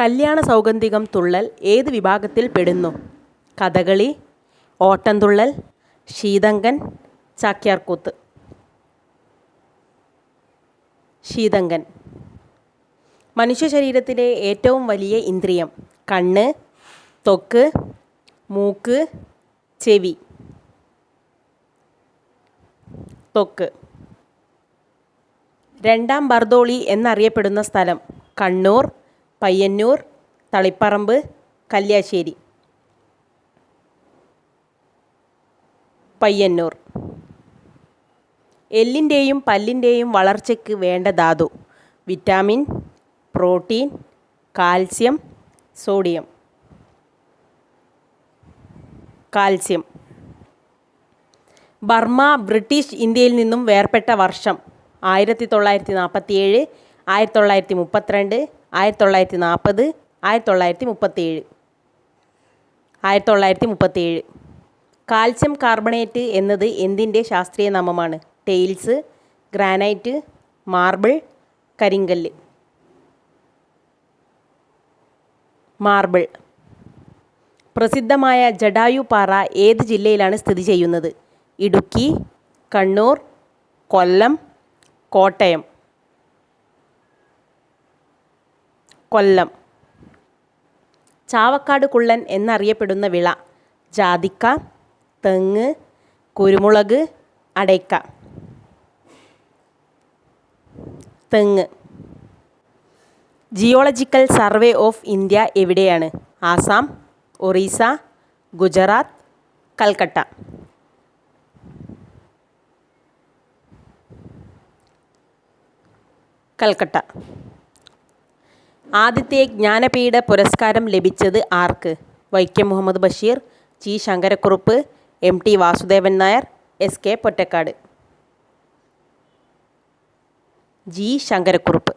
കല്യാണ സൗഗന്ധികം തുള്ളൽ ഏത് വിഭാഗത്തിൽ പെടുന്നു? കഥകളി ഓട്ടംതുള്ളൽ ശീതങ്കൻ ചാക്യാർകൂത്ത്. ശീതങ്കൻ. മനുഷ്യ ശരീരത്തിലെ ഏറ്റവും വലിയ ഇന്ദ്രിയം കണ്ണ് തൊക്ക് മൂക്ക് ചെവി. തൊക്ക്. രണ്ടാം ബർദോളി എന്നറിയപ്പെടുന്ന സ്ഥലം കണ്ണൂർ പയ്യന്നൂർ തളിപ്പറമ്പ് കല്യാശ്ശേരി. പയ്യന്നൂർ. എല്ലിന്റെയും പല്ലിന്റെയും വളർച്ചയ്ക്ക് വേണ്ട ധാതു. Vitamin protein calcium sodium. Calcium. Burma British ഇന്ത്യയിൽ നിന്നും വേർപെട്ട വർഷം ആയിരത്തി തൊള്ളായിരത്തി നാൽപ്പത്തി ഏഴ് ആയിരത്തി തൊള്ളായിരത്തി മുപ്പത്തിരണ്ട് ആയിരത്തി തൊള്ളായിരത്തി നാൽപ്പത് ആയിരത്തി തൊള്ളായിരത്തി മുപ്പത്തേഴ് ആയിരത്തി തൊള്ളായിരത്തി മുപ്പത്തേഴ് കാൽസ്യം കാർബണേറ്റ് എന്നത് എന്തിന്റെ ശാസ്ത്രീയ നാമമാണ്? ടെയിൽസ് ഗ്രാനൈറ്റ് മാർബിൾ കരിങ്കല്ല്. മാർബിൾ. പ്രസിദ്ധമായ ജഡായു പാറ ഏത് ജില്ലയിലാണ് സ്ഥിതി ചെയ്യുന്നത്? ഇടുക്കി കണ്ണൂർ കൊല്ലം കോട്ടയം. കൊല്ലം. ചാവക്കാട് കുള്ളൻ എന്നറിയപ്പെടുന്ന വിള ജാതിക്ക തെങ്ങ് കുരുമുളക് അടയ്ക്ക. തെങ്ങ്. ജിയോളജിക്കൽ സർവേ ഓഫ് ഇന്ത്യ എവിടെയാണ്? ആസാം ഒറീസ ഗുജറാത്ത് കൽക്കട്ട. കൽക്കട്ട. ആദ്യത്തെ ജ്ഞാനപീഠ പുരസ്കാരം ലഭിച്ചത് ആർക്ക്? Vaikom Muhammad Basheer G Sankarakurup M T Vasudevan Nair S K Pottekkatt. G Sankarakurup.